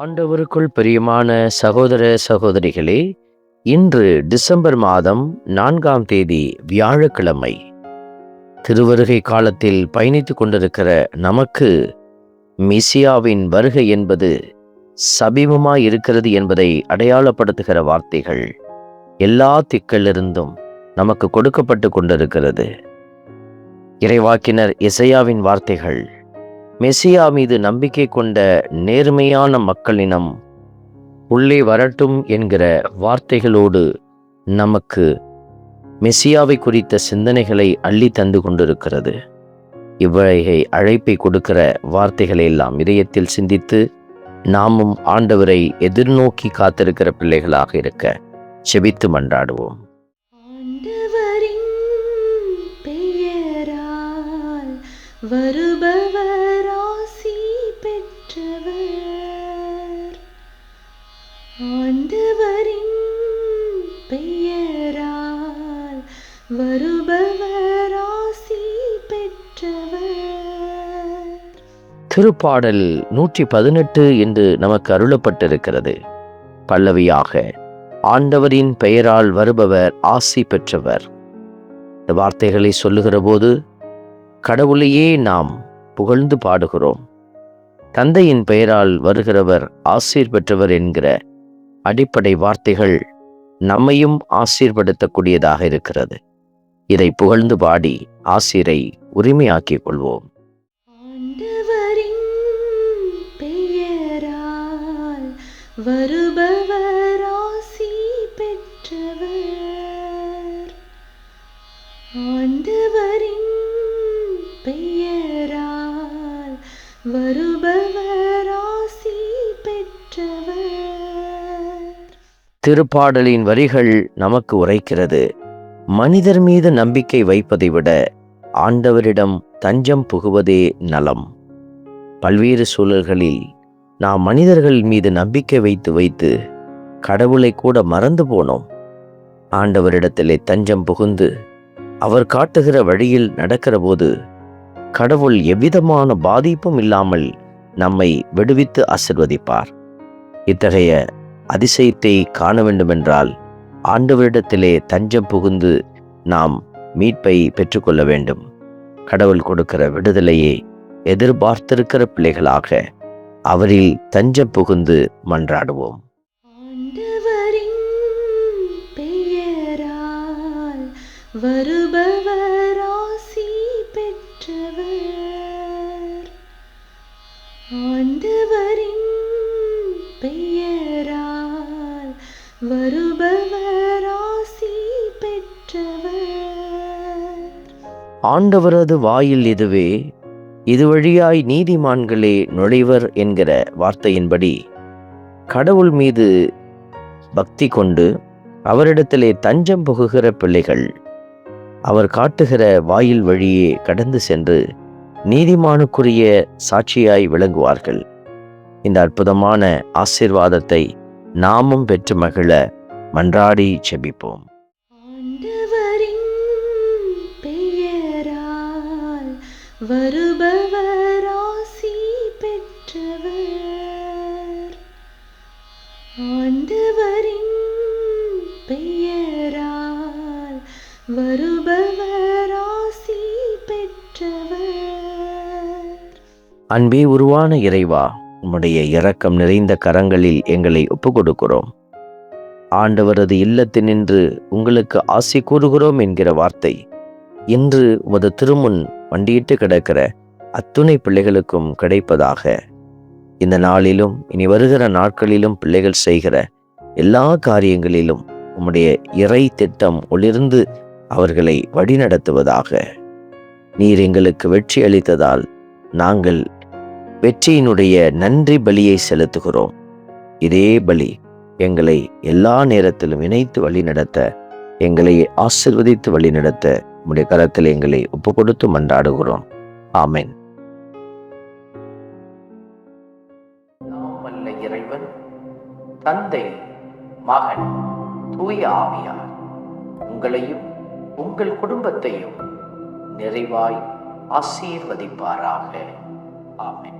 ஆண்டவருக்குள் பிரியமான சகோதர சகோதரிகளே இன்று டிசம்பர் மாதம் நான்காம் தேதி வியாழக்கிழமை. திருவருகை காலத்தில் பயணித்துக் கொண்டிருக்கிற நமக்கு மிசியாவின் வருகை என்பது சபீபமாய் இருக்கிறது என்பதை அடையாளப்படுத்துகிற வார்த்தைகள் எல்லா திக்கிலிருந்தும் நமக்கு கொடுக்கப்பட்டு கொண்டிருக்கிறது. இறைவாக்கினர் இசையாவின் வார்த்தைகள் மெசியா மீது நம்பிக்கை கொண்ட நேர்மையான மக்களினம் உள்ளே வரட்டும் என்கிற வார்த்தைகளோடு நமக்கு மெசியாவை குறித்த சிந்தனைகளை அள்ளி தந்து கொண்டிருக்கிறது. இவ்வழகை அழைப்பை கொடுக்கிற வார்த்தைகளை எல்லாம் இதயத்தில் சிந்தித்து நாமும் ஆண்டவரை எதிர்நோக்கி காத்திருக்கிற பிள்ளைகளாக இருக்க செபித்து மன்றாடுவோம். ஆண்டவரின் ஆண்டவரின் பெயரால் வருபவராசி பெற்றவர். திருப்பாடல் நூற்றி பதினெட்டு என்று நமக்கு அருளப்பட்டிருக்கிறது. பல்லவியாக ஆண்டவரின் பெயரால் வருபவர் ஆசி பெற்றவர். இந்த வார்த்தைகளை சொல்லுகிற போது கடவுளையே நாம் புகழ்ந்து பாடுகிறோம். தந்தையின் பெயரால் வருகிறவர் ஆசீர் பெற்றவர் என்கிற அடிப்படை வார்த்தைகள் நம்மையும் ஆசீர்படுத்தக்கூடியதாக இருக்கிறது. இதை புகழ்ந்து பாடி ஆசிரை உரிமையாக்கிக் கொள்வோம். பெயரால் வருபவர் ஆசி பெற்றவர். ஆண்டவரின் பெயரால் வருபவர் திருப்பாடலின் வரிகள் நமக்கு உரைக்கிறது. மனிதர் மீது நம்பிக்கை வைப்பதை விட ஆண்டவரிடம் தஞ்சம் புகுவதே நலம். பல்வேறு சூழல்களில் நாம் மனிதர்கள் மீது நம்பிக்கை வைத்து வைத்து கடவுளை கூட மறந்து போனோம். ஆண்டவரிடத்திலே தஞ்சம் புகுந்து அவர் காட்டுகிற வழியில் நடக்கிற போது கடவுள் எவ்விதமான பாதிப்பும் இல்லாமல் நம்மை விடுவித்து ஆசிர்வதிப்பார். இத்தகைய அதிசயத்தை காண வேண்டுமென்றால் ஆண்டவரிடத்திலே தஞ்சம் புகுந்து நாம் மீட்பை பெற்றுக்கொள்ள வேண்டும். கடவுள் கொடுக்கிற விடுதலையை எதிர்பார்த்திருக்கிற பிள்ளைகளாக அவரில் தஞ்சம் புகுந்து மன்றாடுவோம். பெயரால் வருபவர் ஆசி பெற்றவர். ஆண்டவரின் வருபவர் ஆசி பெற்றவர். ஆண்டவரது வாயில் இதுவே இது வழியாய் நீதிமான்களே நுழைவர் என்கிற வார்த்தையின்படி கடவுள் மீது பக்தி கொண்டு அவரிடத்திலே தஞ்சம் புகுகிற பிள்ளைகள் அவர் காட்டுகிற வாயில் வழியே கடந்து சென்று நீதிமானுக்குரிய சாட்சியாய் விளங்குவார்கள். இந்த அற்புதமான ஆசீர்வாதத்தை நாமும் பெற்று மகிழ மன்றாடி செபிப்போம். ஆண்டவரின் பெயரால் வருபவர் ஆசி பெற்றவர். ஆண்டவரின் பெயரால் வருபவர் ஆசி பெற்றவர். அன்பே உருவான இறைவா உம்முடைய இரக்கம் நிறைந்த கரங்களில் எங்களை ஒப்புக்கொடுக்கிறோம். ஆண்டவரது இல்லத்தினின்று உங்களுக்கு ஆசை கூறுகிறோம் என்கிற வார்த்தை. இன்று உமது திருமுன் வண்டியிட்டு கிடக்கிற அத்துணை பிள்ளைகளுக்கும் கிடைப்பதாக. இந்த நாளிலும் இனி வருகிற நாட்களிலும் பிள்ளைகள் செய்கிற எல்லா காரியங்களிலும் உம்முடைய இறை திட்டம் ஒளிர்ந்து அவர்களை வழிநடத்துவதாக. நீர் எங்களுக்கு வெற்றி அளித்ததால் நாங்கள் வெற்றியினுடைய நன்றி பலியை செலுத்துகிறோம். இதே பலி எங்களை எல்லா நேரத்திலும் இணைத்து வழிநடத்த எங்களை ஆசிர்வதித்து வழிநடத்த உம்முடைய கரத்தில் எங்களை ஒப்பு கொடுத்து மன்றாடுகிறோம். ஆமென். இறைவன் தந்தை மகன் தூய ஆவியார். உங்களையும் உங்கள் குடும்பத்தையும் நிறைவாய் ஆசீர்வதிப்பாராக. ஆமேன்.